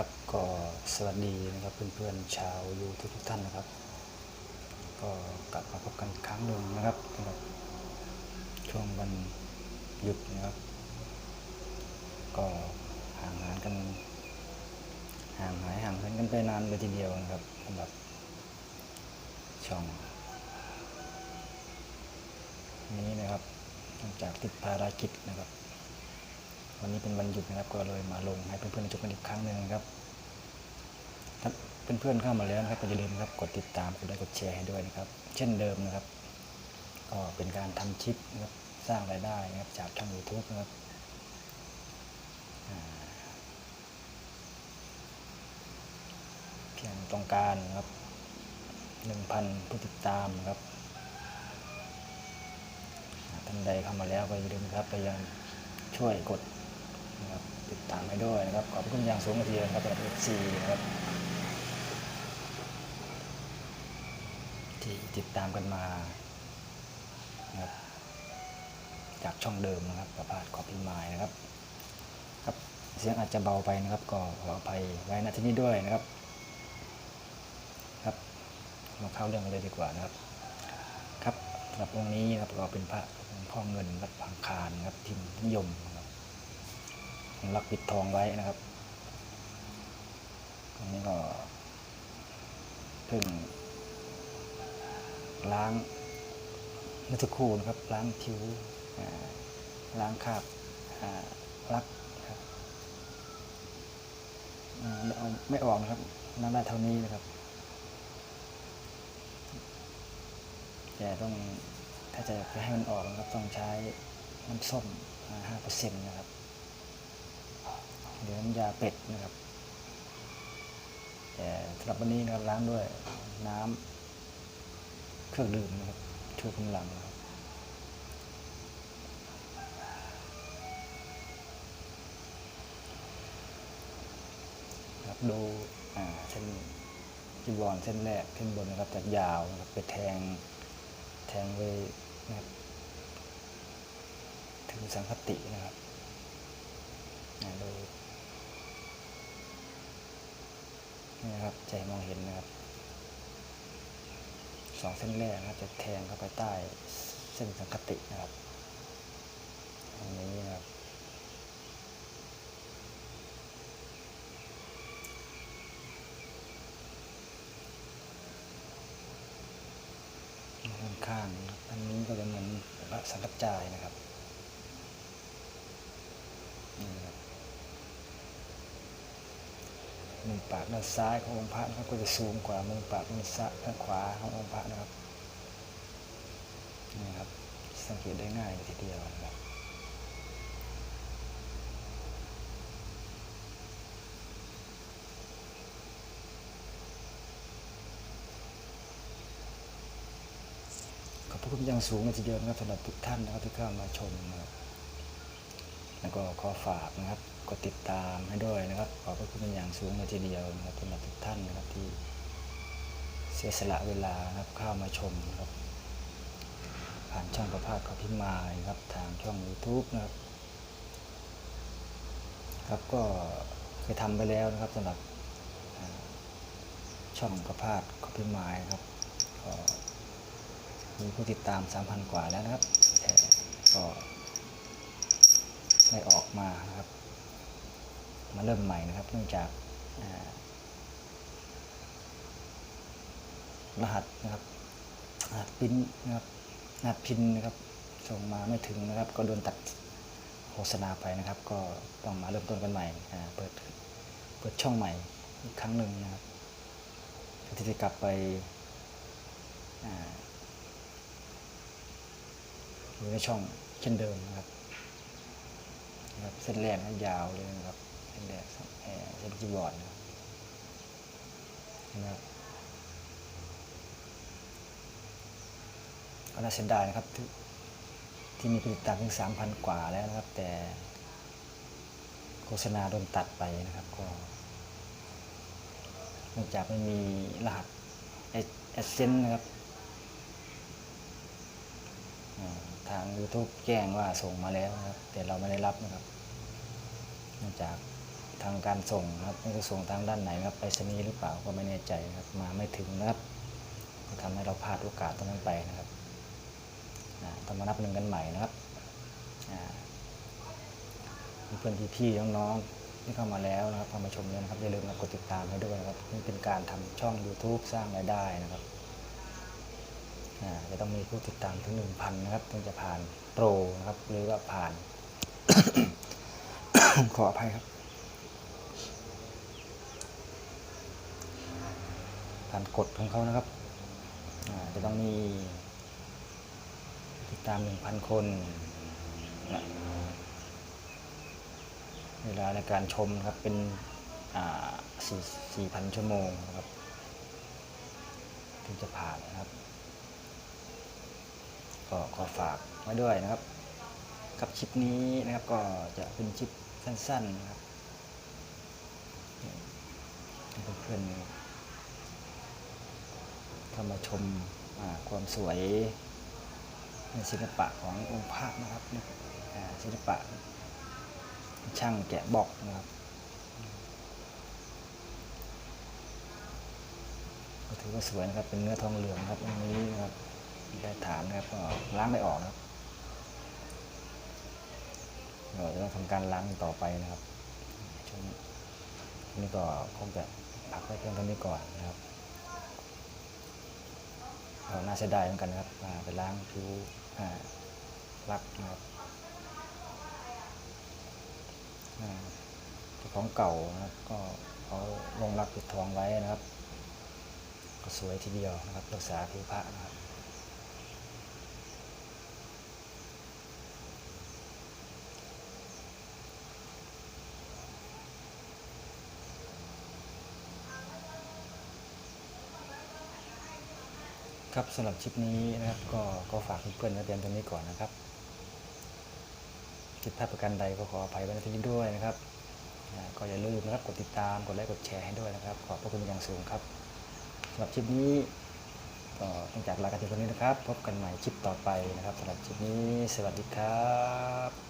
ครับก็สวัสดีนะครับเพื่อนๆชาวยูทุกทุกๆท่านนะครับ ก็กลับมาพบกันครั้งหนึ่งนะครับสำหรับช่วงวันหยุดนะครับ ก็ห่างหายกัน ห่างหายห่างเหินกันไปนานเลยทีเดียวนะครับสำหรับช่อง นี้นะครับหลังจากติดภารกิจนะครับ วันนี้เป็นวันหยุดนะครับก็เลยมาลงให้เพื่อนๆชมกันอีกครั้งหนึ่งนะครับถ้าเพื่อนๆเข้ามาแล้วนะครับก็อย่าลืมนครับกดติดตามกดไลค์กดแชร์ให้ด้วยนะครับ เช่นเดิมนะครับ ก็เป็นการทำคลิปนะครับสร้างรายได้นะครับจากช่อง YouTube นะครับเพียงต้องการนะครับ1,000 ผู้ติดตามนะครับท่านใดเข้ามาแล้วก็อย่าลืมนครับพยายามช่วยกด นะครับติดตามให้ด้วยนะครับขอบคุณอย่างสูงทีเดียวนะครับสำหรับ FC นะครับที่ติดตามกันมานะครับจากช่องเดิมนะครับประพาสขอพิมายนะครับครับเสียงอาจจะเบาไปนะครับ ก็ขออภัยไว้ณที่นี้ด้วยนะครับครับมาเข้าเรื่องกันเลยดีกว่านะครับ ครับสำหรับองค์นี้นะครับก็เป็นพระพ่อเงินวัดพังคานนะครับพิมนิยม รักปิดทองไว้นะครับอันนี้ก็เพิ่งล้างเมื่อสักครู่นะครับ ล้างผิวล้างคราบอ่าลักครับไม่ออกนะครับล้างได้เท่านี้นะครับแต่ต้องถ้าจะให้มันออกนะครับต้องใช้น้ำส้มห้าเปอร์เซ็นต์นะครับ หรือน้ำยาเป็ดนะครับแต่สำหรับวันนี้นะครับล้างด้วยน้ำเครื่องดื่มนะครับช่วยกำลังนะครับครับดูเส้นจีวรเส้นแรกเส้นบนนะครับจะยาวนะครับไปแทงแทงไปนะครับถึงสังคตินะครับดู นี่นะครับใจมองเห็นนะครับสองเส้นแรกนะครับจะแทงเข้าไปใต้เส้นสังคตินะครับตรงนี้นะครับข้างนะครับอันนี้ก็จะเหมือนพระสังกัจจายนะครับนี่นะครับ มุมปากด้านซ้ายขององค์พระนะครับก็จะสูงกว่ามุมปากด้านซ้ายด้านขวาขององค์พระนะครับนี่ครับสังเกตได้ง่ายเลยทีเดียวนะครับขอบคุณอย่างสูงเลยทีเดียวนะครับสำหรับทุกท่านนะครับที่เข้ามาชมนะครับแล้วก็ขอฝากนะครับ กดติดตามให้ด้วยนะครับ ขอบพระคุณเป็นอย่างสูงเลยทีเดียวนะครับสำหรับทุกท่านนะครับที่เสียสละเวลานะครับเข้ามาชมนะครับ ผ่านช่องประภาสขอพิมายครับทางช่อง YouTube นะครับ ครับก็เคยทำไปแล้วนะครับสำหรับช่องประภาสขอพิมายครับก็มีผู้ติดตาม 3,000 กว่าแล้วนะครับ แต่ก็ได้ออกมานะครับ มาเริ่มใหม่นะครับเนื่องจากรหัสนะครับรหัสพินนะครับรหัสพินนะครับส่งมาไม่ถึงนะครับ ก็โดนตัดโฆษณาไปนะครับ ก็ต้องมาเริ่มต้นกันใหม่เปิดเปิดช่องใหม่อีกครั้งหนึ่งนะครับเพื่อที่จะกลับไปอยู่ในช่องเช่นเดิมนะครับเส้นแรกนะยาวเลยนะครับ เส้นแรกแอร์เส้นจีบอร์ดนะครับนะครับก็น่าเสียดายนะครับที่ที่มีผู้ติดตามถึงสามพันกว่าแล้วนะครับ แต่โฆษณาโดนตัดไปนะครับก็เนื่องจากไม่มีรหัสเอเซนนะครับทาง YouTube แจ้งว่าส่งมาแล้วนะครับ แต่เราไม่ได้รับนะครับ เนื่องจาก ทางการส่งนะครับไม่รู้ส่งทางด้านไหนครับไปรษณีหรือเปล่าก็ไม่แน่ใจนะครับมาไม่ถึงนะครับก็ทำให้เราพลาดโอกาสตรงนั้นไปนะครับต้องมานับหนึ่งกันใหม่นะครับเพื่อนพี่ๆน้องๆที่เข้ามาแล้วนะครับเข้ามาชมแล้วนะครับอย่าลืมกดติดตามให้ด้วยนะครับนี่เป็นการทำช่อง YouTube สร้างรายได้นะครับจะต้องมีผู้ติดตามถึง 1,000 นะครับถึงจะผ่านโปรนะครับหรือว่าผ่าน ขออภัยครับ ผ่านกฎของเขานะครับ จะต้องมีติดตาม 1,000 คนนะเวลาในการชมครับเป็นอ่า4 4,000ชั่วโมงนะครับถึงจะผ่านนะครับ ก็ขอฝากไว้ด้วยนะครับ กับคลิปนี้นะครับก็จะเป็นคลิปสั้นๆนะครับเพื่อนๆ เข้ามาชมความสวยในศิลปะขององค์พระนะครับศิลปะ ช่างแกะบอกนะครับก็ถือว่าสวยนะครับเป็นเนื้อทองเหลืองครับตรงนี้นะครับได้ฐานนะครับก็ล้างไม่ออกนะครับเราจะต้องทำการล้างต่อไปนะครับช่วงนี้ก็คงจะพักไว้เพียงเท่านี้ก่อนนะครับ น่าเสียดายเหมือนกันนะครับไปล้างผิวรักนะครับของเก่านะครับก็เขาลงรักปิดทองไว้นะครับ ก็สวยทีเดียวนะครับรักษาผิวพระนะครับ ครับสำหรับคลิปนี้นะครับ ก็ก็ฝากเพื่อนๆไว้เพียงเท่านี้ก่อนนะครับผิดพลาดประการใดก็ขออภัยไว้ในที่นี้ด้วยนะครับ ก็อย่าลืมนะครับกดติดตามกดไลค์กดแชร์ให้ด้วยนะครับ ขอบพระคุณอย่างสูงครับสำหรับคลิปนี้ก็ต้องจากลากันที่ตรงนี้นะครับ พบกันใหม่คลิปต่อไปนะครับสำหรับคลิปนี้ สวัสดีครับ